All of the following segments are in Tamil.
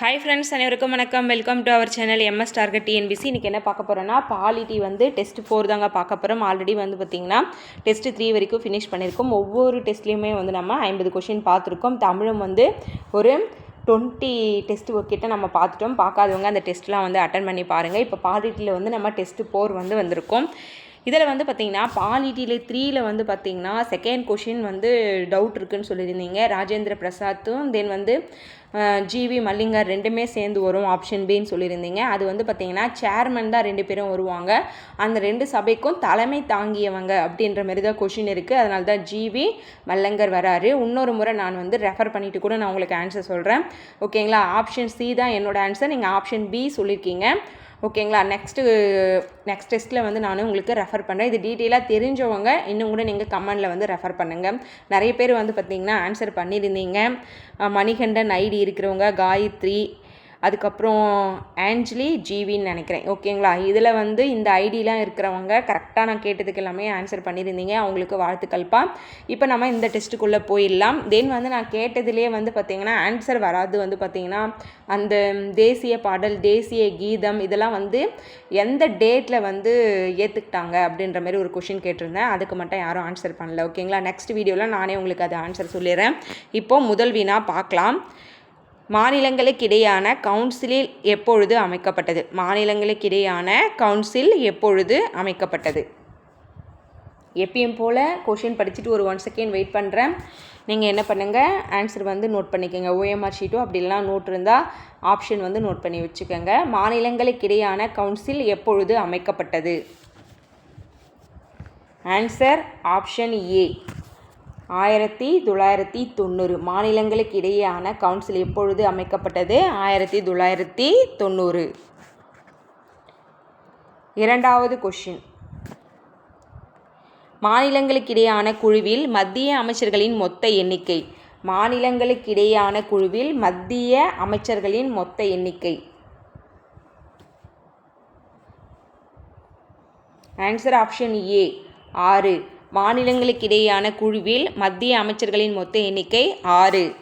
ஹாய் ஃப்ரெண்ட்ஸ் அனைவருக்கும் வணக்கம். Welcome to our channel MS target TNPSC இன்றைக்கி என்ன பார்க்க போகிறோன்னா பாலிட்டி வந்து டெஸ்ட் ஃபோர் தாங்க பார்க்க போகிறோம் ஆல்ரெடி வந்து பார்த்திங்கன்னா டெஸ்ட்டு த்ரீ வரைக்கும் ஃபினிஷ் பண்ணியிருக்கோம். ஒவ்வொரு டெஸ்ட்லேயுமே வந்து நம்ம ஐம்பது கொஷின் பார்த்துருக்கோம். தமிழும் வந்து ஒரு டுவெண்ட்டி டெஸ்ட் கிட்ட நம்ம பார்த்துட்டோம். பார்க்காதவங்க அந்த டெஸ்ட்லாம் வந்து அட்டன் பண்ணி பாருங்கள் இப்போ பாலிட்டியில் வந்து நம்ம டெஸ்ட் ஃபோர் வந்து வந்திருக்கோம். இதில் வந்து பார்த்தீங்கன்னா பாலிட்டியில் த்ரீயில் வந்து பார்த்தீங்கன்னா செகண்ட் கொஷின் வந்து டவுட் இருக்குன்னு சொல்லியிருந்தீங்க. ராஜேந்திர பிரசாத்தும் தென் வந்து ஜிவி மல்லிங்கர் ரெண்டுமே சேர்ந்து வரும் ஆப்ஷன் பின்னு சொல்லியிருந்தீங்க. அது வந்து பார்த்தீங்கன்னா சேர்மன் தான் ரெண்டு பேரும் வருவாங்க. அந்த ரெண்டு சபைக்கும் தலைமை தாங்கியவங்க அப்படின்ற மாதிரி தான் கொஷின் இருக்குது அதனால தான் ஜிவி மல்லங்கர் வராரு. இன்னொரு முறை நான் வந்து ரெஃபர் பண்ணிவிட்டு கூட நான் உங்களுக்கு ஆன்சர் சொல்கிறேன் ஓகேங்களா ஆப்ஷன் சி தான் என்னோட ஆன்சர் நீங்கள் ஆப்ஷன் பி சொல்லியிருக்கீங்க ஓகேங்களா? நெக்ஸ்ட்டு நெக்ஸ்ட் டெஸ்ட்டில் வந்து நான் உங்களுக்கு ரெஃபர் பண்ணுறேன் இது டீட்டெயிலாக தெரிஞ்சவங்க இன்னும் கூட நீங்கள் கமெண்டில் வந்து ரெஃபர் பண்ணுங்கள் நிறைய பேர் வந்து பார்த்திங்கன்னா ஆன்சர் பண்ணியிருந்தீங்க. மணிகண்டன் ஐடி இருக்கிறவங்க காயத்ரி அதுக்கப்புறம் ஆஞ்சலி ஜிவின்னு நினைக்கிறேன். ஓகேங்களா இதில் வந்து இந்த ஐடிலாம் இருக்கிறவங்க கரெக்டாக நான் கேட்டதுக்கு எல்லாமே ஆன்சர் பண்ணியிருந்தீங்க. அவங்களுக்கு வாழ்த்துக்கள்ப்பா இப்போ நம்ம இந்த டெஸ்ட்டுக்குள்ளே போயிடலாம். தென் வந்து நான் கேட்டதுலேயே வந்து பார்த்திங்கன்னா ஆன்சர் வராது வந்து பார்த்திங்கன்னா அந்த தேசிய பாடல் தேசிய கீதம் இதெல்லாம் வந்து எந்த டேட்டில் வந்து ஏற்றுக்கிட்டாங்க அப்படின்ற மாதிரி ஒரு கொஷின் கேட்டிருந்தேன். அதுக்கு மட்டும் யாரும் ஆன்சர் பண்ணல. ஓகேங்களா நெக்ஸ்ட் வீடியோவில் நானே உங்களுக்கு அது ஆன்சர் சொல்லிடுறேன். இப்போது முதல் வீணாக பார்க்கலாம். மாநிலங்களுக்கிடையான கவுன்சிலில் எப்பொழுது அமைக்கப்பட்டது? மாநிலங்களுக்கிடையான கவுன்சில் எப்பொழுது அமைக்கப்பட்டது? எப்பயும் போல் கொஷின் படிச்சுட்டு ஒரு ஒன் செகண்ட் வெயிட் பண்ணுறேன் நீங்கள் என்ன பண்ணுங்கள் ஆன்சர் வந்து நோட் பண்ணிக்கோங்க. ஓஎம்ஆர் ஷீட்டோ அப்படிலாம் நோட் இருந்தால் ஆப்ஷன் வந்து நோட் பண்ணி வச்சுக்கோங்க. மாநிலங்களுக்கிடையான கவுன்சில் எப்பொழுது அமைக்கப்பட்டது? ஆன்சர் ஆப்ஷன் ஏ ஆயிரத்தி தொள்ளாயிரத்தி தொண்ணூறு மாநிலங்களுக்கு இடையேயான கவுன்சில் எப்பொழுது அமைக்கப்பட்டது? ஆயிரத்தி தொள்ளாயிரத்தி தொண்ணூறு. இரண்டாவது கொஷின் மாநிலங்களுக்கிடையான குழுவில் மத்திய அமைச்சர்களின் மொத்த எண்ணிக்கை. மாநிலங்களுக்கிடையான குழுவில் மத்திய அமைச்சர்களின் மொத்த எண்ணிக்கை. ஆன்சர் ஆப்ஷன் ஏ ஆறு. மாநிலங்களுக்கிடையேயான குழுவில் மத்திய அமைச்சர்களின் மொத்த எண்ணிக்கை ஆறு.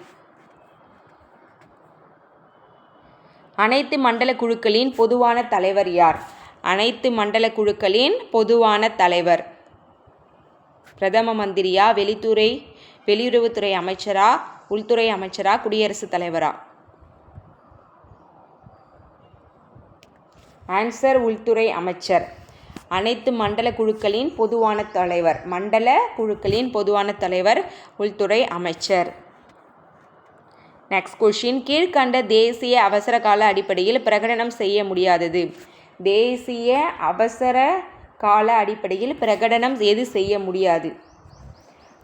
அனைத்து மண்டல குழுக்களின் பொதுவான தலைவர் யார்? அனைத்து மண்டல குழுக்களின் பொதுவான தலைவர். பிரதம மந்திரியா வெளித்துறை வெளியுறவுத்துறை அமைச்சரா உள்துறை அமைச்சரா குடியரசுத் தலைவரா? ஆன்சர் உள்துறை அமைச்சர். அனைத்து மண்டல குழுக்களின் பொதுவான தலைவர் மண்டல குழுக்களின் பொதுவான தலைவர் உள்துறை அமைச்சர். நெக்ஸ்ட் கொஷின் கீழ்கண்ட தேசிய அவசர கால அடிப்படையில் பிரகடனம் செய்ய முடியாதது. தேசிய அவசர கால அடிப்படையில் பிரகடனம் எது செய்ய முடியாது?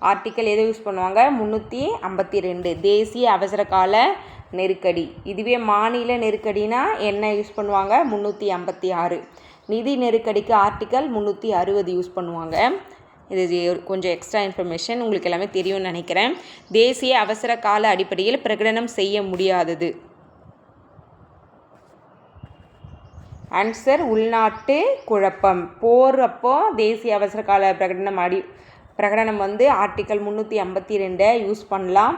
ஆர்டிக்கல் எதை யூஸ் பண்ணுவாங்க? முந்நூற்றி ஐம்பத்தி ரெண்டு தேசிய அவசர கால நெருக்கடி. இதுவே மாநில நெருக்கடினா என்ன யூஸ் பண்ணுவாங்க? முந்நூற்றி ஐம்பத்தி ஆறு. நிதி நெருக்கடிக்கு ஆர்டிக்கல் முந்நூற்றி அறுபது யூஸ் பண்ணுவாங்க. இது கொஞ்சம் எக்ஸ்ட்ரா இன்ஃபர்மேஷன் உங்களுக்கு எல்லாமே தெரியும்னு நினைக்கிறேன். தேசிய அவசர கால அடிப்படையில் பிரகடனம் செய்ய முடியாதது. ஆன்சர் உள்நாட்டு குழப்பம். போகிறப்போ தேசிய அவசர கால பிரகடனம் அடி பிரகடனம் வந்து ஆர்டிக்கல் முந்நூற்றி ஐம்பத்தி ரெண்டை யூஸ் பண்ணலாம்.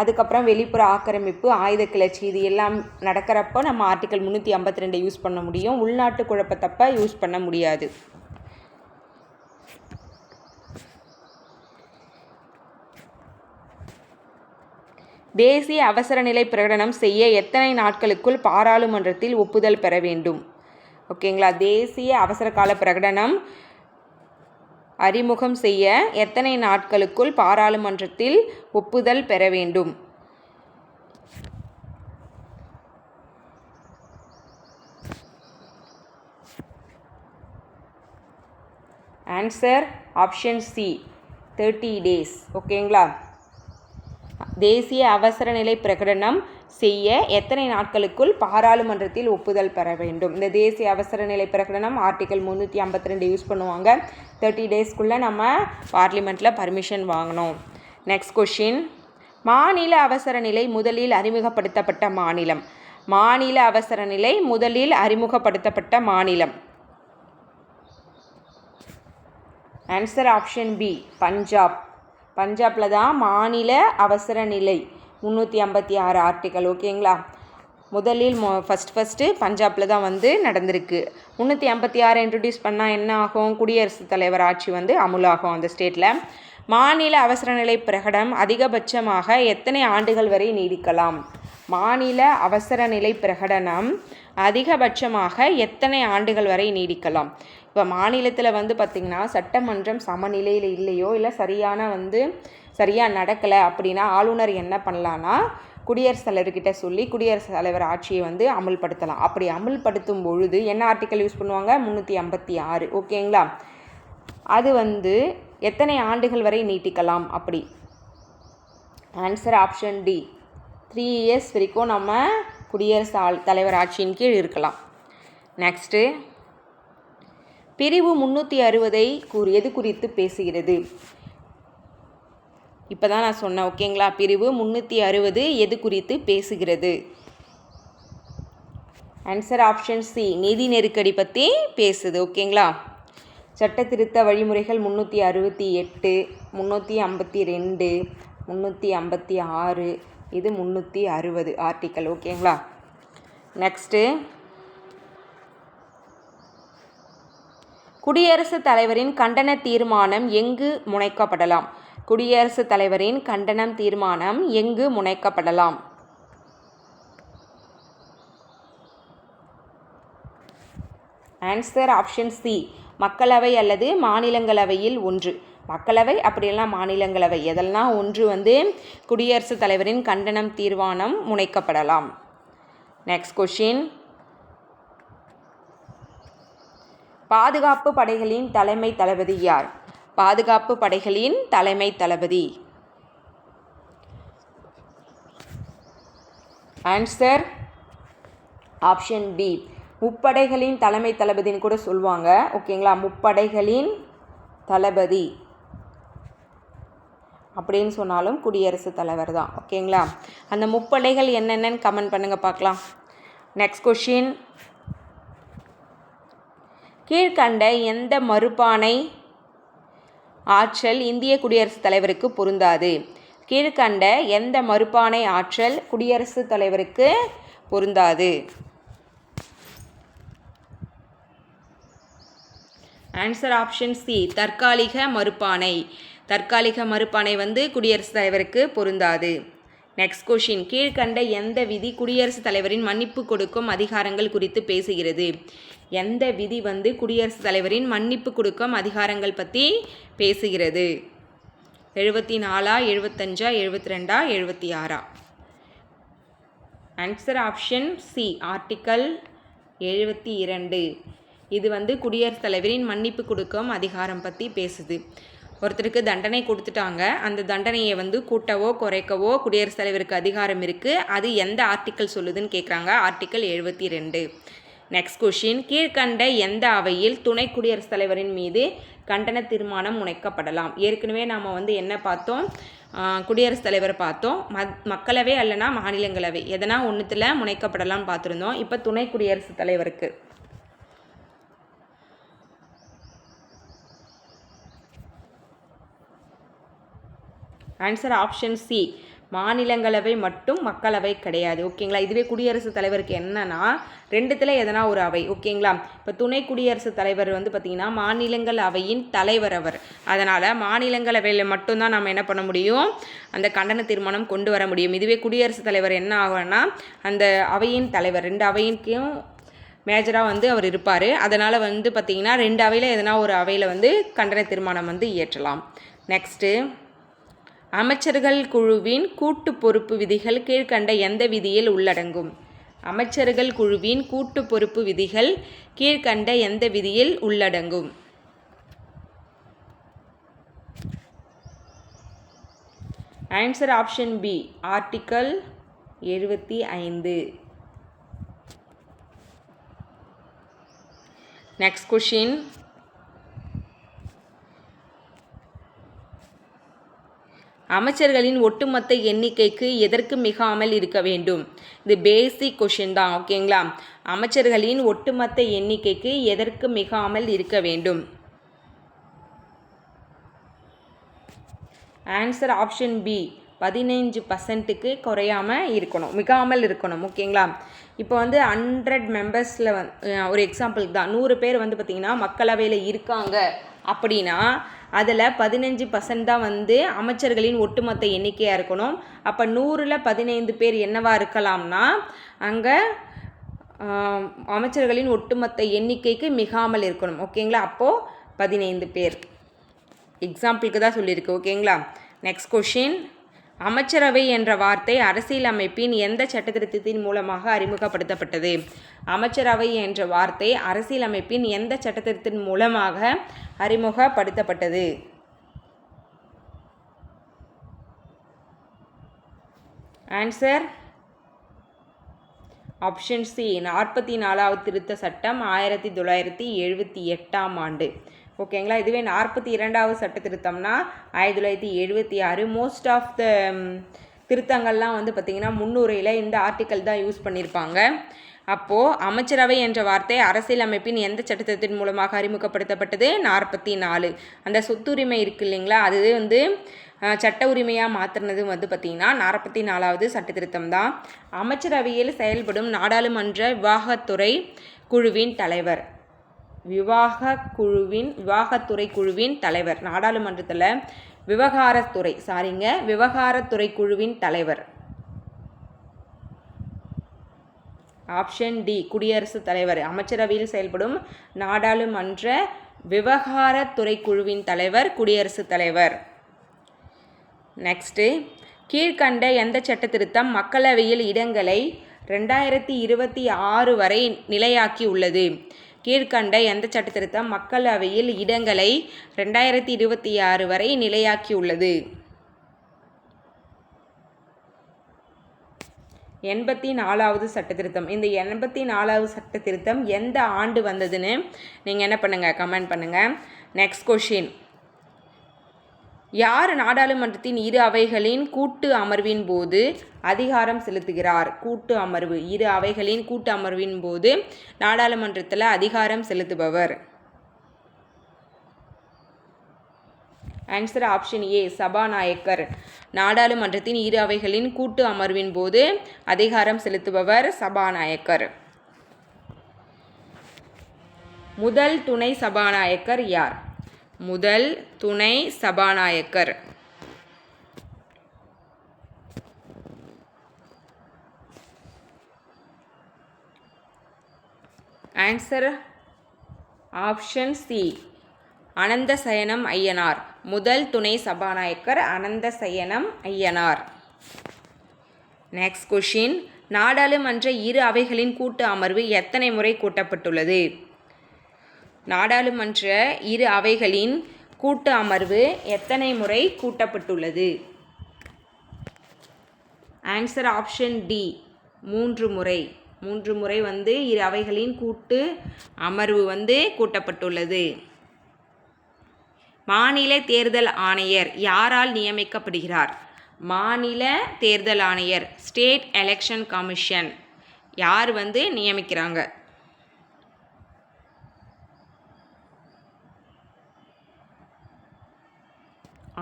அதுக்கப்புறம் வெளிப்புற ஆக்கிரமிப்பு ஆயுத கிளர்ச்சி இது எல்லாம் நடக்கிறப்போ நம்ம ஆர்டிக்கல் முந்நூற்றி ஐம்பத்தி ரெண்டு யூஸ் பண்ண முடியும். உள்நாட்டு குழப்பத்தப்ப யூஸ் பண்ண முடியாது. தேசிய அவசர நிலை பிரகடனம் செய்ய எத்தனை நாட்களுக்குள் பாராளுமன்றத்தில் ஒப்புதல் பெற வேண்டும்? ஓகேங்களா? தேசிய அவசர கால பிரகடனம் அறிமுகம் செய்ய எத்தனை நாட்களுக்குள் பாராளுமன்றத்தில் ஒப்புதல் பெற வேண்டும்? Answer option C thirty days ஓகேங்களா தேசிய அவசர நிலை பிரகடனம் செய்ய எத்தனை நாட்களுக்குள் பாராளுமன்றத்தில் ஒப்புதல் பெற வேண்டும்? இந்த தேசிய அவசர நிலை பிரகடனம் ஆர்டிகல் முந்நூற்றி ஐம்பத்தி ரெண்டு யூஸ் பண்ணுவாங்க. தேர்ட்டி டேஸ்க்குள்ளே நம்ம பார்லிமெண்ட்டில் பர்மிஷன் வாங்கணும். நெக்ஸ்ட் கொஷின் மாநில அவசர நிலை முதலில் அறிமுகப்படுத்தப்பட்ட மாநிலம். மாநில அவசர நிலை முதலில் அறிமுகப்படுத்தப்பட்ட மாநிலம். ஆன்சர் ஆப்ஷன் பி பஞ்சாப் பஞ்சாபில் தான் மாநில அவசர நிலை. முந்நூற்றி ஐம்பத்தி ஆறு ஆர்டிக்கல் ஓகேங்களா? முதலில் மொ ஃபஸ்ட் ஃபஸ்ட்டு பஞ்சாபில் தான் வந்து நடந்திருக்கு. முந்நூற்றி ஐம்பத்தி ஆறு இன்ட்ரடியூஸ் பண்ணால் என்ன ஆகும்? குடியரசுத் தலைவர் ஆட்சி வந்து அமுலாகும் அந்த ஸ்டேட்டில் மாநில அவசர நிலை பிரகடனம் அதிகபட்சமாக எத்தனை ஆண்டுகள் வரை நீடிக்கலாம்? மாநில அவசர நிலை பிரகடனம் அதிகபட்சமாக எத்தனை ஆண்டுகள் வரை நீடிக்கலாம்? இப்போ மாநிலத்தில் வந்து பார்த்திங்கன்னா சட்டமன்றம் சமநிலையில் இல்லையோ இல்லை சரியான வந்து சரியாக நடக்கலை அப்படின்னா ஆளுநர் என்ன பண்ணலான்னா குடியரசுத் தலைவர்கிட்ட சொல்லி குடியரசுத் தலைவர் ஆட்சியை வந்து அமல்படுத்தலாம். அப்படி அமல்படுத்தும் பொழுது என்ன ஆர்டிக்கல் யூஸ் பண்ணுவாங்க? முந்நூற்றி ஐம்பத்தி ஆறு. ஓகேங்களா? அது வந்து எத்தனை ஆண்டுகள் வரை நீட்டிக்கலாம்? அப்படி. Answer option D three years வரைக்கும் நம்ம குடியரசு ஆள் தலைவர் ஆட்சியின் கீழ் இருக்கலாம். நெக்ஸ்ட்டு பிரிவு முந்நூற்றி அறுபதை கூறியது குறித்து பேசுகிறது? இப்போ தான் நான் சொன்னேன் ஓகேங்களா பிரிவு முந்நூற்றி அறுபது எது குறித்து பேசுகிறது? ஆன்சர் ஆப்ஷன் சி நிதி நெருக்கடி பற்றி பேசுது ஓகேங்களா சட்ட திருத்த வழிமுறைகள் முந்நூற்றி அறுபத்தி எட்டு முந்நூற்றி ஐம்பத்தி ரெண்டு முந்நூற்றி ஐம்பத்தி ஆறு இது முந்நூற்றி அறுபது ஆர்டிக்கல் ஓகேங்களா நெக்ஸ்ட்டு குடியரசுத் தலைவரின் கண்டன தீர்மானம் எங்கு முனைக்கப்படலாம்? குடியரசுத் தலைவரின் கண்டனம் தீர்மானம் எங்கு முனைக்கப்படலாம்? ஆன்சர் ஆப்ஷன் சி மக்களவை அல்லது மாநிலங்களவையில் ஒன்று. மக்களவை அப்படியெல்லாம் மாநிலங்களவை. எதெல்லாம் ஒன்று வந்து குடியரசுத் தலைவரின் கண்டனம் தீர்மானம் முனைக்கப்படலாம்? நெக்ஸ்ட் கொஷின் பாதுகாப்பு படைகளின் தலைமை தளபதி யார்? பாதுகாப்பு படைகளின் தலைமை தளபதி. ஆன்சர் ஆப்ஷன் பி முப்படைகளின் தலைமை தளபதின்னு கூட சொல்லுவாங்க. ஓகேங்களா முப்படைகளின் தளபதி. அப்படின்னு சொன்னாலும் குடியரசுத் தலைவர் தான். ஓகேங்களா அந்த முப்படைகள் என்னென்னு கமெண்ட் பண்ணுங்கள் பார்க்கலாம். நெக்ஸ்ட் கொஷின் கீழ்கண்ட எந்த மறுபானை? ஆற்றல் இந்திய குடியரசுத் தலைவருக்கு பொருந்தாது. கீழ்கண்ட எந்த மறுபானை ஆற்றல் குடியரசுத் தலைவருக்கு பொருந்தாது. ஆன்சர் ஆப்ஷன் சி தற்காலிக மறுப்பானை தற்காலிக மறுப்பானை வந்து குடியரசுத் தலைவருக்கு பொருந்தாது. நெக்ஸ்ட் கொஷின் கீழ்கண்ட எந்த விதி குடியரசுத் தலைவரின் மன்னிப்பு கொடுக்கும் அதிகாரங்கள் குறித்து பேசுகிறது. எந்த விதி வந்து குடியரசுத் தலைவரின் மன்னிப்பு கொடுக்கும் அதிகாரங்கள் பற்றி பேசுகிறது. எழுபத்தி நாலா எழுபத்தஞ்சா எழுபத்தி ரெண்டா எழுபத்தி ஆறா ஆன்சர் ஆப்ஷன் சி ஆர்டிக்கல் எழுபத்தி இரண்டு இது வந்து குடியரசுத் தலைவரின் மன்னிப்பு கொடுக்கும் அதிகாரம் பற்றி பேசுது. ஒருத்தருக்கு தண்டனை கொடுத்துட்டாங்க. அந்த தண்டனையை வந்து கூட்டவோ குறைக்கவோ குடியரசுத் தலைவருக்கு அதிகாரம் இருக்குது அது எந்த ஆர்டிக்கல் சொல்லுதுன்னு கேட்குறாங்க ஆர்டிக்கல் எழுபத்தி ரெண்டு நெக்ஸ்ட் கொஷின் கீழ்கண்ட எந்த அவையில் துணை குடியரசுத் தலைவரின் மீது கண்டன தீர்மானம் முனைக்கப்படலாம்? ஏற்கனவே நாம் வந்து என்ன பார்த்தோம்? குடியரசுத் தலைவர் பார்த்தோம். மத் மக்களவை அல்லனா மாநிலங்களவை? எதனா ஒன்றுத்தில் முனைக்கப்படலாம் பார்த்துருந்தோம். இப்போ துணை குடியரசுத் தலைவருக்கு. ஆன்சர் ஆப்ஷன் சி மாநிலங்களவை மட்டும் மக்களவை கிடையாது. ஓகேங்களா? இதுவே குடியரசுத் தலைவருக்கு என்னன்னா ரெண்டுத்தில் எதனா ஒரு அவை. ஓகேங்களா? இப்போ துணை குடியரசுத் தலைவர் வந்து பார்த்திங்கன்னா மாநிலங்கள் அவையின் தலைவர் அவர். அதனால் மாநிலங்களவையில் மட்டும்தான் நம்ம என்ன பண்ண முடியும்? அந்த கண்டன தீர்மானம் கொண்டு வர முடியும். இதுவே குடியரசுத் தலைவர் என்ன ஆகும்னா அந்த அவையின் தலைவர் ரெண்டு அவையின்க்கும் மேஜராக வந்து அவர் இருப்பார். அதனால் வந்து பார்த்திங்கன்னா ரெண்டு அவையில் எதனா ஒரு அவையில் வந்து கண்டன தீர்மானம் வந்து இயற்றலாம். நெக்ஸ்ட்டு அமைச்சர்கள் குழுவின் கூட்டு பொறுப்பு விதிகள் கீழ்கண்ட எந்த விதியில் உள்ளடங்கும்? அமைச்சர்கள் குழுவின் கூட்டு பொறுப்பு விதிகள் கீழ்கண்ட எந்த விதியில் உள்ளடங்கும்? ஆன்சர் ஆப்ஷன் பி ஆர்டிக்கல் எழுபத்தி ஐந்து. நெக்ஸ்ட் கொஷின் அமைச்சர்களின் ஒட்டுமொத்த எண்ணிக்கைக்கு எதற்கு மிகாமல் இருக்க வேண்டும்? இது பேசிக் கொஷின் தான் ஓகேங்களா அமைச்சர்களின் ஒட்டுமொத்த எண்ணிக்கைக்கு எதற்கு மிகாமல் இருக்க வேண்டும்? ஆன்சர் ஆப்ஷன் பி பதினைஞ்சு பர்சன்ட்டுக்கு குறையாமல் இருக்கணும் மிகாமல் இருக்கணும் ஓகேங்களா இப்போ வந்து ஹண்ட்ரட் மெம்பர்ஸில் வந் ஒரு எக்ஸாம்பிளுக்கு தான். நூறு பேர் வந்து பார்த்திங்கன்னா மக்களவையில் இருக்காங்க அப்படின்னா அதில் பதினஞ்சு பர்சன்ட் தான் வந்து அமைச்சர்களின் ஒட்டுமொத்த எண்ணிக்கையாக இருக்கணும். அப்போ நூறில் பதினைந்து பேர் என்னவா இருக்கலாம்னா அங்கே அமைச்சர்களின் ஒட்டுமொத்த எண்ணிக்கைக்கு மிகாமல் இருக்கணும். ஓகேங்களா? அப்போது பதினைந்து பேர். எக்ஸாம்பிளுக்கு தான் சொல்லியிருக்கு. ஓகேங்களா? நெக்ஸ்ட் கொஷின் அமைச்சரவை என்ற வார்த்தை அரசியலமைப்பின் எந்த சட்டத்திருத்தத்தின் மூலமாக அறிமுகப்படுத்தப்பட்டது? அமைச்சரவை என்ற வார்த்தை அரசியலமைப்பின் எந்த சட்டத்திருத்தின் மூலமாக அறிமுகப்படுத்தப்பட்டது? ஆன்சர் ஆப்ஷன் சி நாற்பத்தி நாலாவது திருத்த சட்டம் ஆயிரத்தி தொள்ளாயிரத்தி எழுபத்தி எட்டாம் ஆண்டு. ஓகேங்களா? இதுவே நாற்பத்தி இரண்டாவது சட்ட திருத்தம்னா ஆயிரத்தி தொள்ளாயிரத்தி எழுபத்தி ஆறு. மோஸ்ட் ஆஃப் த திருத்தங்கள்லாம் வந்து பார்த்திங்கன்னா முன்னுரையில் இந்த ஆர்டிக்கல் தான் யூஸ் பண்ணியிருப்பாங்க அப்போது அமைச்சரவை என்ற வார்த்தை அரசியலமைப்பின் எந்த சட்டத்தின் மூலமாக அறிமுகப்படுத்தப்பட்டது? நாற்பத்தி நாலு. அந்த சொத்துரிமை இருக்குது இல்லைங்களா? அது வந்து சட்ட உரிமையாக மாற்றினது வந்து பார்த்திங்கன்னா நாற்பத்தி நாலாவது சட்ட திருத்தம் தான் அமைச்சரவையில் செயல்படும் நாடாளுமன்ற விவாகத்துறை குழுவின் தலைவர். விவாக குழுவின் விவாகத்துறை குழுவின் தலைவர். நாடாளுமன்றத்தில் விவகாரத்துறை சாரிங்க விவகாரத்துறை குழுவின் தலைவர். ஆப்ஷன் டி குடியரசுத் தலைவர். அமைச்சரவையில் செயல்படும் நாடாளுமன்ற விவகாரத்துறை குழுவின் தலைவர் குடியரசுத் தலைவர். நெக்ஸ்ட்டு கீழ்கண்ட எந்த சட்ட திருத்தம் மக்களவையில் இடங்களை ரெண்டாயிரத்தி இருபத்தி ஆறு வரை நிலையாக்கி உள்ளது? கீழ்கண்ட எந்த சட்டத்திருத்தம் மக்களவையில் இடங்களை ரெண்டாயிரத்தி இருபத்தி ஆறு வரை நிலையாக்கியுள்ளது? எண்பத்தி நாலாவது சட்டத்திருத்தம். இந்த எண்பத்தி நாலாவது சட்டத்திருத்தம் எந்த ஆண்டு வந்ததுன்னு நீங்கள் என்ன பண்ணுங்கள் கமெண்ட் பண்ணுங்கள் நெக்ஸ்ட் கொஷின் யார் நாடாளுமன்றத்தின் இரு அவைகளின் கூட்டு அமர்வின் போது அதிகாரம் செலுத்துகிறார்? கூட்டு அமர்வு. இரு அவைகளின் கூட்டு அமர்வின் போது நாடாளுமன்றத்தில் அதிகாரம் செலுத்துபவர். ஆன்சர் ஆப்ஷன் ஏ சபாநாயக்கர் நாடாளுமன்றத்தின் இரு அவைகளின் கூட்டு அமர்வின் போது அதிகாரம் செலுத்துபவர் சபாநாயக்கர் முதல் துணை சபாநாயக்கர் யார்? முதல் துணை சபாநாயகர். Answer option C Ananthasayanam Ayyangar. முதல் துணை சபாநாயகர் அனந்தசயனம் ஐயனார். நெக்ஸ்ட் கொஷின் நாடாளுமன்ற இரு அவைகளின் கூட்டு அமர்வு எத்தனை முறை கூட்டப்பட்டுள்ளது? நாடாளுமன்ற இரு அவைகளின் கூட்டு அமர்வு எத்தனை முறை கூட்டப்பட்டுள்ளது? ஆன்சர் ஆப்ஷன் டி மூன்று முறை. மூன்று முறை வந்து இரு அவைகளின் கூட்டு அமர்வு வந்து கூட்டப்பட்டுள்ளது. மாநில தேர்தல் ஆணையர் யாரால் நியமிக்கப்படுகிறார்? மாநில தேர்தல் ஆணையர் ஸ்டேட் எலெக்ஷன் கமிஷன் யார் வந்து நியமிக்கிறாங்க?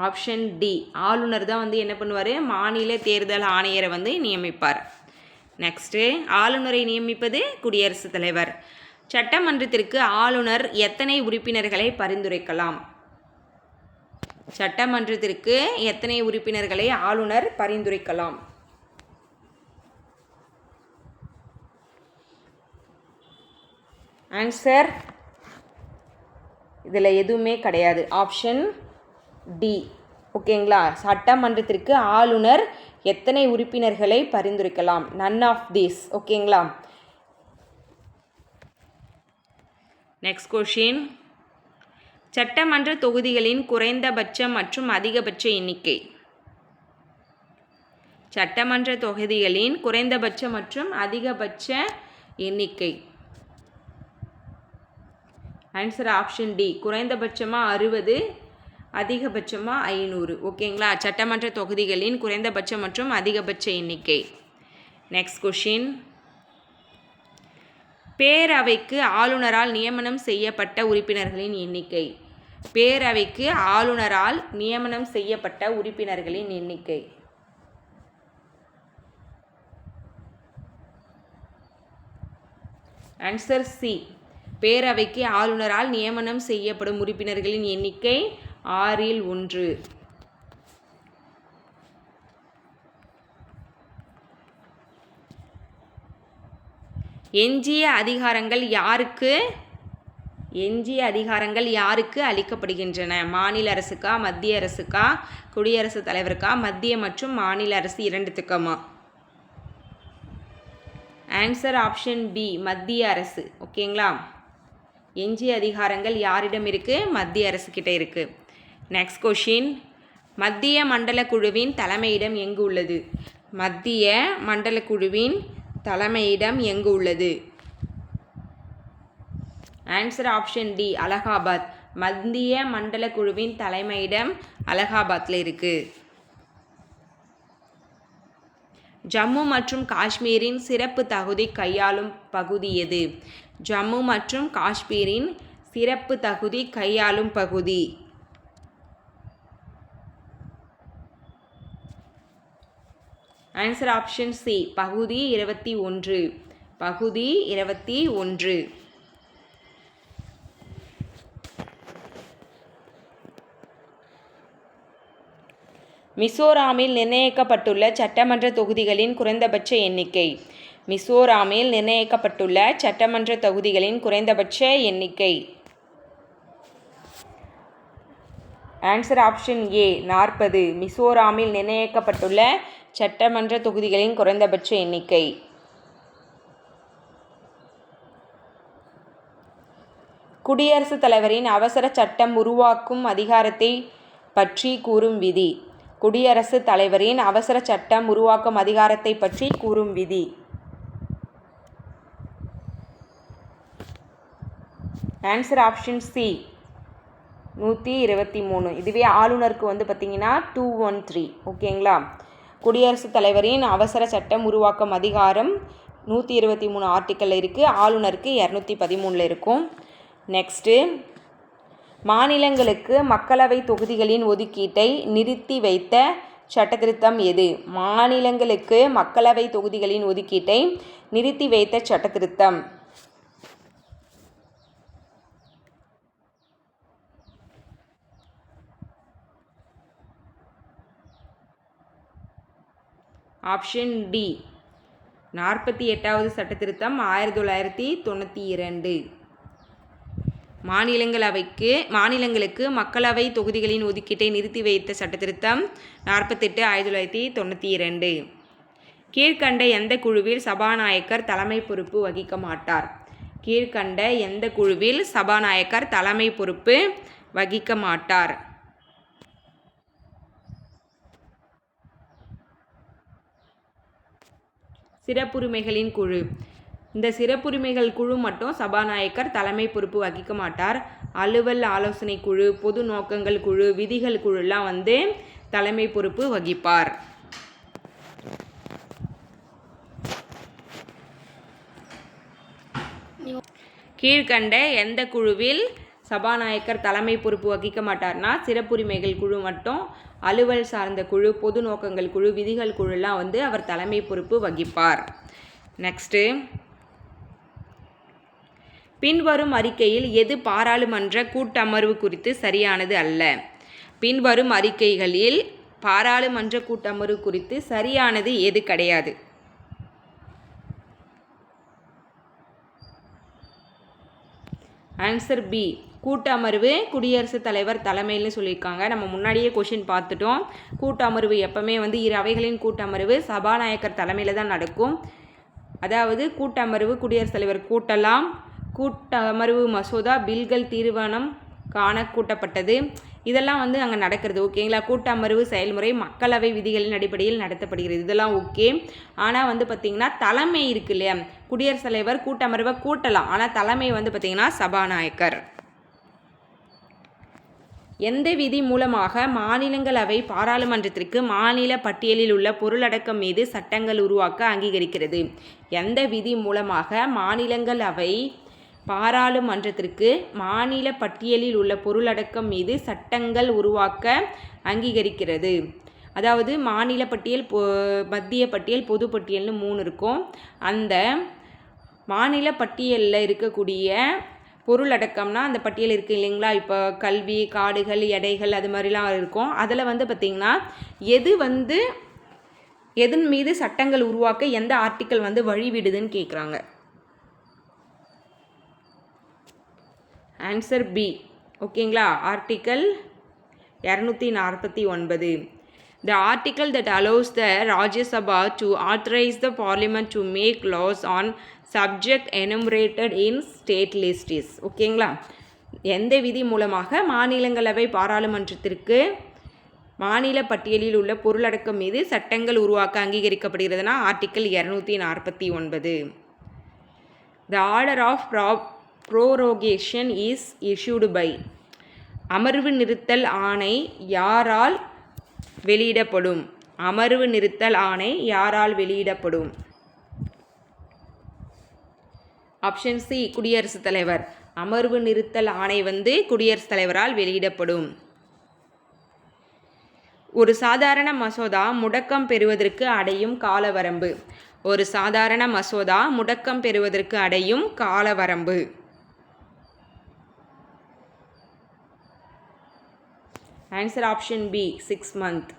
Option D. ஆளுநர் தான் வந்து என்ன பண்ணுவார்? மாநில தேர்தல் ஆணையரை வந்து நியமிப்பார். நெக்ஸ்ட்டு ஆளுநரை நியமிப்பது குடியரசுத் தலைவர். சட்டமன்றத்திற்கு ஆளுநர் எத்தனை உறுப்பினர்களை பரிந்துரைக்கலாம்? சட்டமன்றத்திற்கு எத்தனை உறுப்பினர்களை ஆளுநர் பரிந்துரைக்கலாம்? ஆன்சர் இதில் எதுவுமே கிடையாது. Option D. ஓகேங்களா? சட்டமன்றத்திற்கு ஆளுநர் எத்தனை உறுப்பினர்களை பரிந்துரைக்கலாம்? நன் ஆஃப் தீஸ் ஓகேங்களா? நெக்ஸ்ட் கொஷின் சட்டமன்ற தொகுதிகளின் குறைந்தபட்ச மற்றும் அதிகபட்ச எண்ணிக்கை. சட்டமன்ற தொகுதிகளின் குறைந்தபட்ச மற்றும் அதிகபட்ச எண்ணிக்கை. ஆன்சர் ஆப்ஷன் டி குறைந்தபட்சமாக அறுபது அதிகபட்சமாக ஐநூறு ஓகேங்களா? சட்டமன்ற தொகுதிகளின் குறைந்தபட்சம் மற்றும் அதிகபட்ச எண்ணிக்கை. நெக்ஸ்ட் கொஷின் பேரவைக்கு ஆளுநரால் நியமனம் செய்யப்பட்ட உறுப்பினர்களின் எண்ணிக்கை. பேரவைக்கு ஆளுநரால் நியமனம் செய்யப்பட்ட உறுப்பினர்களின் எண்ணிக்கை. ஆன்சர் சி பேரவைக்கு ஆளுநரால் நியமனம் செய்யப்படும் உறுப்பினர்களின் எண்ணிக்கை ஆறில் ஒன்று. எஞ்சிய அதிகாரங்கள் யாருக்கு? எஞ்சிய அதிகாரங்கள் யாருக்கு அளிக்கப்படுகின்றன? மாநில அரசுக்கா மத்திய அரசுக்கா குடியரசுத் தலைவருக்கா மத்திய மற்றும் மாநில அரசு இரண்டுத்துக்குமா? ஆன்சர் ஆப்ஷன் பி மத்திய அரசு. ஓகேங்களா எஞ்சிய அதிகாரங்கள் யாரிடம் இருக்குது மத்திய அரசு கிட்ட இருக்குது நெக்ஸ்ட் கொஷின் மத்திய மண்டல குழுவின் தலைமையிடம் எங்கு உள்ளது? மத்திய மண்டல குழுவின் தலைமையிடம் எங்கு உள்ளது? Answer option D Allahabad. மத்திய மண்டல குழுவின் தலைமையிடம் அலகாபாத்தில் இருக்குது ஜம்மு மற்றும் காஷ்மீரின் சிறப்பு தகுதி கையாளும் பகுதி எது? ஜம்மு மற்றும் காஷ்மீரின் சிறப்பு தகுதி கையாளும் பகுதி. ஆன்சர் ஆப்ஷன் சி பகுதி இருபத்தி ஒன்று. பகுதி இருபத்தி ஒன்று. மிசோராமில் நிர்ணயிக்கப்பட்டுள்ள சட்டமன்ற தொகுதிகளின் குறைந்தபட்ச எண்ணிக்கை. மிசோராமில் நிர்ணயிக்கப்பட்டுள்ள சட்டமன்ற தொகுதிகளின் குறைந்தபட்ச எண்ணிக்கை. ஆன்சர் ஆப்ஷன் ஏ நாற்பது. மிசோராமில் நிர்ணயிக்கப்பட்டுள்ள சட்டமன்ற தொகுதிகளின் குறைந்தபட்ச எண்ணிக்கை. குடியரசுத் தலைவரின் அவசர சட்டம் உருவாக்கும் அதிகாரத்தை பற்றி கூறும் விதி. குடியரசுத் தலைவரின் அவசர சட்டம் உருவாக்கும் அதிகாரத்தை பற்றி கூறும் விதி. ஆன்சர் ஆப்ஷன் சி நூற்றி இருபத்தி மூணு. இதுவே ஆளுநருக்கு வந்து பார்த்திங்கன்னா டூ ஒன் த்ரீ ஓகேங்களா குடியரசுத் தலைவரின் அவசர சட்டம் உருவாக்கும் அதிகாரம் நூற்றி இருபத்தி மூணு ஆர்டிக்கல் இருக்குது ஆளுநருக்கு இரநூத்தி பதிமூணில் இருக்கும். நெக்ஸ்ட்டு மாநிலங்களுக்கு மக்களவை தொகுதிகளின் ஒதுக்கீட்டை நிறுத்தி வைத்த சட்டத்திருத்தம் எது? மாநிலங்களுக்கு மக்களவை தொகுதிகளின் ஒதுக்கீட்டை நிறுத்தி வைத்த சட்டத்திருத்தம். Option D. நாற்பத்தி எட்டாவது சட்டத்திருத்தம் ஆயிரத்தி தொள்ளாயிரத்தி தொண்ணூற்றி இரண்டு. மாநிலங்களவைக்கு மாநிலங்களுக்கு மக்களவை தொகுதிகளின் ஒதுக்கீட்டை நிறுத்தி வைத்த சட்டத்திருத்தம் நாற்பத்தெட்டு ஆயிரத்தி தொள்ளாயிரத்தி தொண்ணூற்றி இரண்டு. கீழ்கண்ட எந்த குழுவில் சபாநாயகர் தலைமை பொறுப்பு வகிக்க மாட்டார்? கீழ்கண்ட எந்த குழுவில் சபாநாயகர் தலைமை பொறுப்பு வகிக்க மாட்டார்? சிறப்புரிமைகளின் குழு. இந்த சிறப்புரிமைகள் குழு மட்டும் சபாநாயகர் தலைமை பொறுப்பு வகிக்க மாட்டார். அலுவல் ஆலோசனை குழு பொது நோக்கங்கள் குழு விதிகள் குழுலாம் வந்து தலைமை பொறுப்பு வகிப்பார். கீழ்கண்ட எந்த குழுவில் சபாநாயகர் தலைமை பொறுப்பு வகிக்க மாட்டார்னா சிறப்புரிமைகள் குழு மட்டும் அலுவல் சார்ந்த குழு பொது நோக்கங்கள் குழு விதிகள் குழுலாம் வந்து அவர் தலைமை பொறுப்பு வகிப்பார். நெக்ஸ்ட்டு பின்வரும் அறிக்கையில் எது பாராளுமன்ற கூட்டமர்வு குறித்து சரியானது அல்ல. பின்வரும் அறிக்கைகளில் பாராளுமன்ற கூட்டமர்வு குறித்து சரியானது எது கிடையாது. ஆன்சர் பி கூட்டமர்வு குடியரசுத் தலைவர் தலைமையில்னு சொல்லியிருக்காங்க. நம்ம முன்னாடியே கொஷின் பார்த்துட்டோம். கூட்டமர்வு எப்பவுமே வந்து இரு அவைகளின் கூட்டமர்வு சபாநாயகர் தலைமையில் தான் நடக்கும். அதாவது கூட்டமர்வு குடியரசுத் தலைவர் கூட்டலாம். கூட்டமர்வு மசோதா பில்கள் தீர்மானம் காண கூட்டப்பட்டது இதெல்லாம் வந்து அங்கே நடக்கிறது. ஓகேங்களா கூட்டமர்வு செயல்முறை மக்களவை விதிகளின் அடிப்படையில் நடத்தப்படுகிறது. இதெல்லாம் ஓகே. ஆனால் வந்து பார்த்திங்கன்னா தலைமை இருக்கு இல்லையா? குடியரசுத் தலைவர் கூட்டமர்வை கூட்டலாம். ஆனால் தலைமை வந்து பார்த்திங்கன்னா சபாநாயகர். எந்த விதி மூலமாக மாநிலங்களவை பாராளுமன்றத்திற்கு மாநில பட்டியலில் உள்ள பொருளடக்கம் மீது சட்டங்கள் உருவாக்க அங்கீகரிக்கிறது? எந்த விதி மூலமாக மாநிலங்களவை பாராளுமன்றத்திற்கு மாநில பட்டியலில் உள்ள பொருளடக்கம் மீது சட்டங்கள் உருவாக்க அங்கீகரிக்கிறது? அதாவது மாநில பட்டியல் பொ மத்திய பட்டியல் பொது பட்டியல்னு மூணு இருக்கும். அந்த மாநில பட்டியலில் இருக்கக்கூடிய பொருள் அடக்கம்னா அந்த பட்டியல் இருக்குது இல்லைங்களா? இப்போ கல்வி காடுகள் எடைகள் அது மாதிரிலாம் இருக்கும். அதில் வந்து பார்த்திங்கன்னா எது வந்து எதன் மீது சட்டங்கள் உருவாக்க எந்த ஆர்டிக்கல் வந்து வழிவிடுதுன்னு கேட்குறாங்க ஆன்சர் பி ஓகேங்களா? ஆர்டிக்கல் இரநூத்தி நாற்பத்தி ஒன்பது. The article that allows the Rajya Sabha to authorise the parliament to make laws on subject enumerated in state list is ஓகேங்களா எந்த விதி மூலமாக மாநிலங்களவை பாராளுமன்றத்திற்கு மாநில பட்டியலில் உள்ள பொருளடக்கம் மீது சட்டங்கள் உருவாக்க அங்கீகரிக்கப்படுகிறதுனா ஆர்டிக்கல் இரநூத்தி நாற்பத்தி ஒன்பது. த ஆர்டர் ஆஃப் ப்ரா ப்ரோரோகேஷன் இஸ் இஷ்யூடு பை அமர்வு நிறுத்தல் ஆணை யாரால் வெளியிடப்படும்? அமர்வு நிறுத்தல் ஆணை யாரால் வெளியிடப்படும்? ஆப்ஷன் சி குடியரசுத் தலைவர். அமர்வு நிறுத்தல் ஆணை வந்து குடியரசுத் தலைவரால் வெளியிடப்படும். ஒரு சாதாரண மசோதா முடக்கம் பெறுவதற்கு அடையும் காலவரம்பு. ஒரு சாதாரண மசோதா முடக்கம் பெறுவதற்கு அடையும் காலவரம்பு. Answer option B six month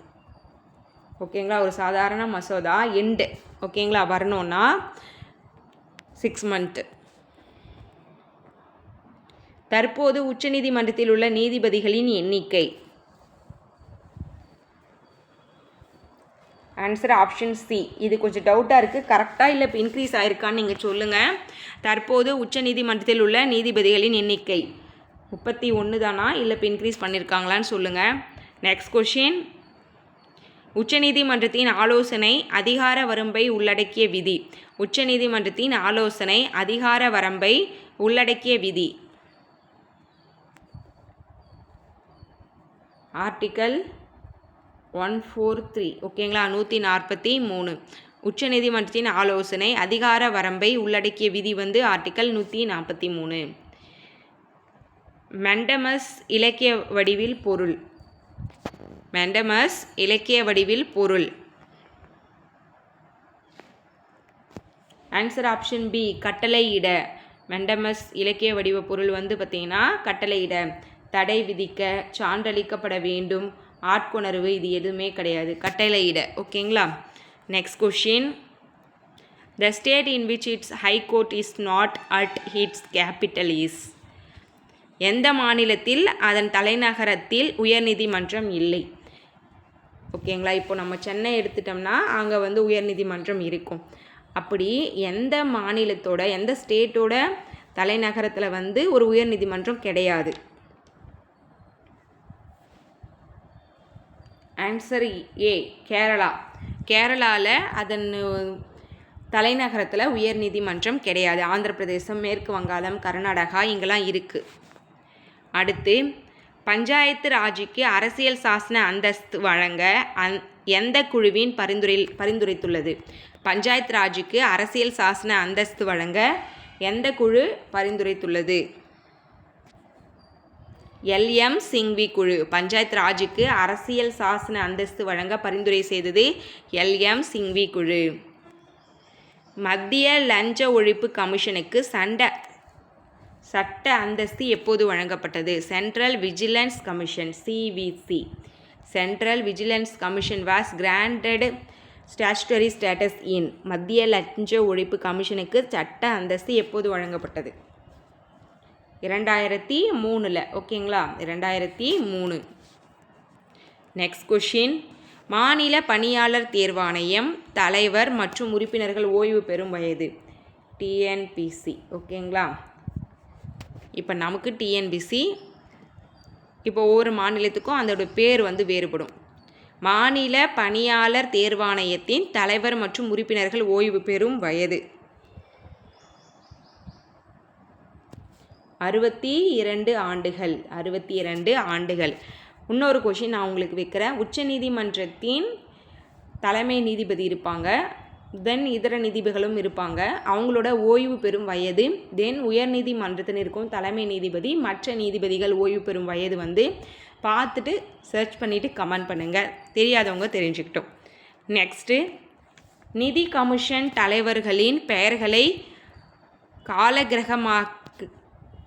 ஓகேங்களா? ஒரு சாதாரண மசோதா எண்டு ஓகேங்களா? வரணும்னா சிக்ஸ் மந்த்து தற்போது உச்சநீதிமன்றத்தில் உள்ள நீதிபதிகளின் எண்ணிக்கை. ஆன்சர் ஆப்ஷன் சி இது கொஞ்சம் டவுட்டாக இருக்குது கரெக்டாக இல்லை இப்போ இன்க்ரீஸ் ஆயிருக்கான்னு நீங்கள் சொல்லுங்கள் தற்போது உச்சநீதிமன்றத்தில் உள்ள நீதிபதிகளின் எண்ணிக்கை முப்பத்தி ஒன்று தானா? இல்லை இப்போ இன்க்ரீஸ் பண்ணியிருக்காங்களான்னு சொல்லுங்கள் நெக்ஸ்ட் கொஷின் உச்சநீதிமன்றத்தின் ஆலோசனை அதிகார வரம்பை உள்ளடக்கிய விதி. உச்சநீதிமன்றத்தின் ஆலோசனை அதிகார வரம்பை உள்ளடக்கிய விதி. ஆர்டிக்கல் ஒன் ஃபோர் த்ரீ ஓகேங்களா? நூற்றி நாற்பத்தி மூணு. உச்சநீதிமன்றத்தின் ஆலோசனை அதிகார வரம்பை உள்ளடக்கிய விதி வந்து ஆர்டிக்கல் நூற்றி நாற்பத்தி மூணு. மெண்டமஸ் இலக்கிய வடிவில் பொருள். மெண்டமஸ் இலக்கிய வடிவில் பொருள். ஆன்சர் ஆப்ஷன் பி கட்டளையிட. மெண்டமஸ் இலக்கிய வடிவ பொருள் வந்து பார்த்திங்கன்னா கட்டளையிட. தடை விதிக்க சான்றளிக்கப்பட வேண்டும். ஆட்கொணர்வு இது எதுவுமே கிடையாது. கட்டளையிட ஓகேங்களா? Next question the state in which its high court is not at its capital is எந்த மாநிலத்தில்? அதன் தலைநகரத்தில் உயர்நீதிமன்றம் இல்லை. ஓகேங்களா? இப்போ நம்ம சென்னை எடுத்துட்டோம்னா அங்கே வந்து உயர்நீதிமன்றம் இருக்கும். அப்படி எந்த மாநிலத்தோட எந்த ஸ்டேட்டோட தலைநகரத்தில் வந்து ஒரு உயர்நீதிமன்றம் கிடையாது. ஆன்சர் ஏ கேரளா கேரளாவில் அதன் தலைநகரத்தில் உயர்நீதிமன்றம் கிடையாது. ஆந்திர பிரதேசம் மேற்கு வங்காளம் கர்நாடகா இங்கெல்லாம் இருக்குது அடுத்து பஞ்சாயத்து ராஜுக்கு அரசியல் சாசன அந்தஸ்து வழங்க அந் எந்த குழுவின் பரிந்துரை பரிந்துரைத்துள்ளது? பஞ்சாயத்து ராஜுக்கு அரசியல் சாசன அந்தஸ்து வழங்க எந்த குழு பரிந்துரைத்துள்ளது? எல்எம் சிங்வி குழு. பஞ்சாயத் ராஜுக்கு அரசியல் சாசன அந்தஸ்து வழங்க பரிந்துரை செய்தது எல்எம் சிங்வி குழு. மத்திய லஞ்ச ஒழிப்பு கமிஷனுக்கு சண்ட. சட்ட அந்தஸ்து எப்போது வழங்கப்பட்டது? Central vigilance commission CVC central vigilance commission was granted statutory status in. மத்திய லஞ்ச ஒழிப்பு கமிஷனுக்கு சட்ட அந்தஸ்து எப்போது வழங்கப்பட்டது? இரண்டாயிரத்தி மூணில் ஓகேங்களா? இரண்டாயிரத்தி மூணு. நெக்ஸ்ட் கொஷின் மாநில பணியாளர் தேர்வாணையம் தலைவர் மற்றும் உறுப்பினர்கள் ஓய்வு பெறும் வயது. டிஎன்பிசி ஓகேங்களா? இப்போ நமக்கு டிஎன்பிசி இப்போ ஒவ்வொரு மாநிலத்துக்கும் அதோட பேர் வந்து வேறுபடும். மாநில பணியாளர் தேர்வாணையத்தின் தலைவர் மற்றும் உறுப்பினர்கள் ஓய்வு பெறும் வயது. அறுபத்தி இரண்டு ஆண்டுகள் அறுபத்தி இரண்டு ஆண்டுகள். இன்னொரு கொஷின் நான் உங்களுக்கு வைக்கிறேன். உச்சநீதிமன்றத்தின் தலைமை நீதிபதி இருப்பாங்க. தென் இதர நீதிபதிகளும் இருப்பாங்க. அவங்களோட ஓய்வு பெறும் வயது தென் உயர்நீதிமன்றத்தில் இருக்கும் தலைமை நீதிபதி மற்ற நீதிபதிகள் ஓய்வு பெறும் வயது வந்து பார்த்துட்டு சர்ச் பண்ணிவிட்டு கமெண்ட் பண்ணுங்கள் தெரியாதவங்க தெரிஞ்சுக்கிட்டோம். நெக்ஸ்ட்டு நிதி கமிஷன் தலைவர்களின் பெயர்களை காலகிரகமாக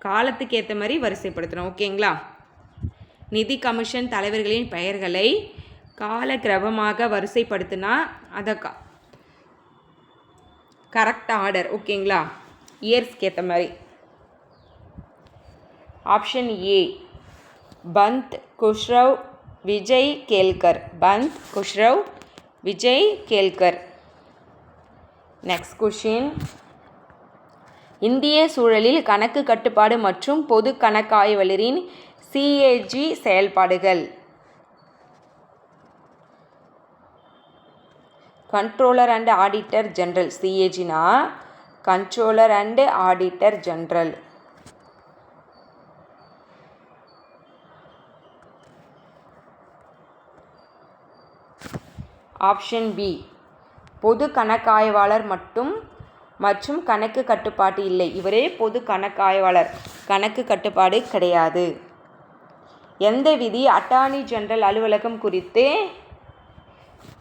காலத்துக்கு ஏற்ற மாதிரி வரிசைப்படுத்தணும் ஓகேங்களா? நிதி கமிஷன் தலைவர்களின் பெயர்களை காலக்கிரமமாக வரிசைப்படுத்தினா அதை க கரெக்ட் ஆர்டர் ஓகேங்களா? இயர்ஸ்க்கு ஏற்ற மாதிரி. Option A Pant Khusro Vijay Kelkar. Pant Khusro Vijay Kelkar. Next question இந்திய சூழலில் கணக்கு கட்டுப்பாடு மற்றும் பொது கணக்காய்வலரின் சிஏஜி செயல்பாடுகள். Controller and auditor general சிஏஜினா controller and auditor general option B பொது கணக்காய்வாளர் மட்டும் மற்றும் கணக்கு கட்டுப்பாடு இல்லை. இவரே பொது கணக்காய்வாளர். கணக்கு கட்டுப்பாடு கிடையாது. எந்த விதி அட்டார்னி ஜெனரல் அலுவலகம் குறித்து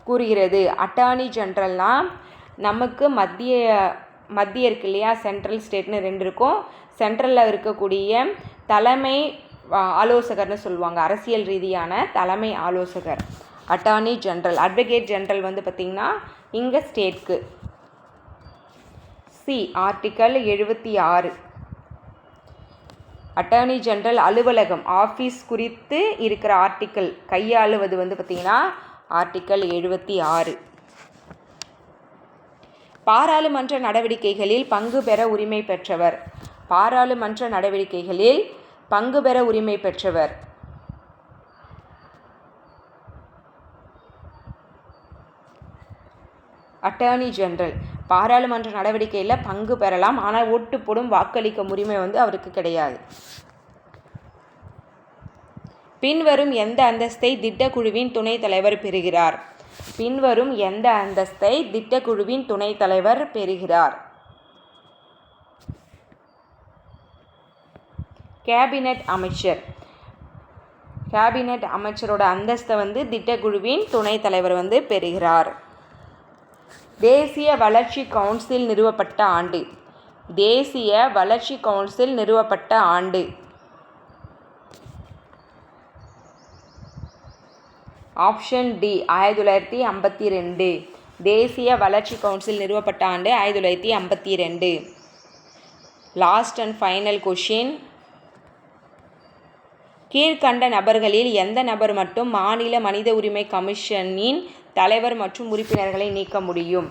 கூறுகிறது. அட்டார்னி ஜென்ரல்னால் நமக்கு மத்திய மத்திய இருக்கு இல்லையா? சென்ட்ரல் ஸ்டேட்னு ரெண்டு இருக்கும். சென்ட்ரலில் இருக்கக்கூடிய தலைமை ஆலோசகர்னு சொல்லுவாங்க. அரசியல் ரீதியான தலைமை ஆலோசகர். அட்டார்னி ஜென்ரல் அட்வொகேட் ஜென்ரல் வந்து பார்த்திங்கன்னா இங்கே ஸ்டேட்க்கு. சி ஆர்டிக்கல் எழுபத்தி ஆறு. அட்டர்னி ஜென்ரல் அலுவலகம் ஆஃபீஸ் குறித்து இருக்கிற ஆர்டிக்கல் கையாளுவது வந்து பார்த்திங்கன்னா ஆர்டிக்கல் எழுபத்தி ஆறு. பாராளுமன்ற நடவடிக்கைகளில் பங்கு பெற உரிமை பெற்றவர். பாராளுமன்ற நடவடிக்கைகளில் பங்கு பெற உரிமை பெற்றவர். அட்டர்னி ஜெனரல் பாராளுமன்ற நடவடிக்கையில் பங்கு பெறலாம். ஆனால் ஓட்டு போடும் வாக்களிக்கும் உரிமை வந்து அவருக்கு கிடையாது. பின்வரும் எந்த அந்தஸ்தை திட்டக்குழுவின் துணைத் தலைவர் பெறுகிறார்? பின்வரும் எந்த அந்தஸ்தை திட்டக்குழுவின் துணைத் தலைவர் பெறுகிறார்? கேபினட் அமைச்சர் கேபினட் அமைச்சரோட அந்தஸ்தை வந்து திட்டக்குழுவின் துணைத் தலைவர் வந்து பெறுகிறார். தேசிய வளர்ச்சி கவுன்சில் நிறுவப்பட்ட ஆண்டு. தேசிய வளர்ச்சி கவுன்சில் நிறுவப்பட்ட ஆண்டு. ஆப்ஷன் டி ஆயிரத்தி தொள்ளாயிரத்தி ஐம்பத்தி ரெண்டு தேசிய வளர்ச்சி கவுன்சில் நிறுவப்பட்ட ஆண்டு ஆயிரத்தி தொள்ளாயிரத்தி ஐம்பத்தி ரெண்டு லாஸ்ட் அண்ட் ஃபைனல் கொஷின் கீழ்கண்ட நபர்களில் எந்த நபர் மட்டும் மாநில மனித உரிமை கமிஷனின் தலைவர் மற்றும் உறுப்பினர்களை நீக்க முடியும்.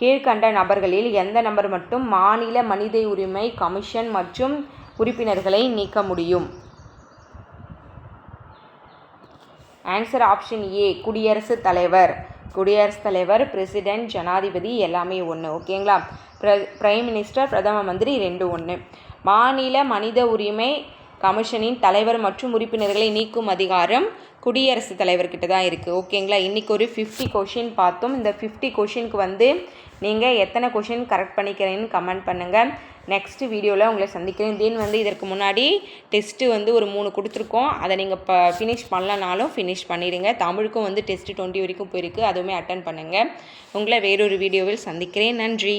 கீழ்கண்ட நபர்களில் எந்த நபர் மட்டும் மாநில மனித உரிமை கமிஷன் மற்றும் உறுப்பினர்களை நீக்க முடியும்? ஆன்சர் ஆப்ஷன் ஏ குடியரசுத் தலைவர். குடியரசுத் தலைவர் பிரசிடென்ட் ஜனாதிபதி எல்லாமே ஒன்று ஓகேங்களா ப்ர பிரைம் மினிஸ்டர் பிரதம மந்திரி ரெண்டு ஒன்று மாநில மனித உரிமை கமிஷனின் தலைவர் மற்றும் உறுப்பினர்களை நீக்கும் அதிகாரம் குடியரசுத் தலைவர்கிட்ட தான் இருக்குது ஓகேங்களா? இன்றைக்கி ஒரு ஃபிஃப்டி கொஷின் பார்த்தோம். இந்த ஃபிஃப்டி கொஷினுக்கு வந்து நீங்கள் எத்தனை கொஷின் கரெக்ட் பண்ணிக்கிறீங்கன்னு கமெண்ட் பண்ணுங்கள் நெக்ஸ்ட் வீடியோவில் உங்களை சந்திக்கிறேன். தென் வந்து இதற்கு முன்னாடி டெஸ்ட்டு வந்து ஒரு மூணு கொடுத்துருக்கோம். அதை நீங்கள் இப்போ ஃபினிஷ் பண்ணலனாலும் ஃபினிஷ் பண்ணிடுங்க. தமிழுக்கும் வந்து டெஸ்ட்டு டுவெண்ட்டி வரைக்கும் போயிருக்கு. அதுவுமே அட்டன் பண்ணுங்கள் உங்களை வேறொரு வீடியோவில் சந்திக்கிறேன். நன்றி.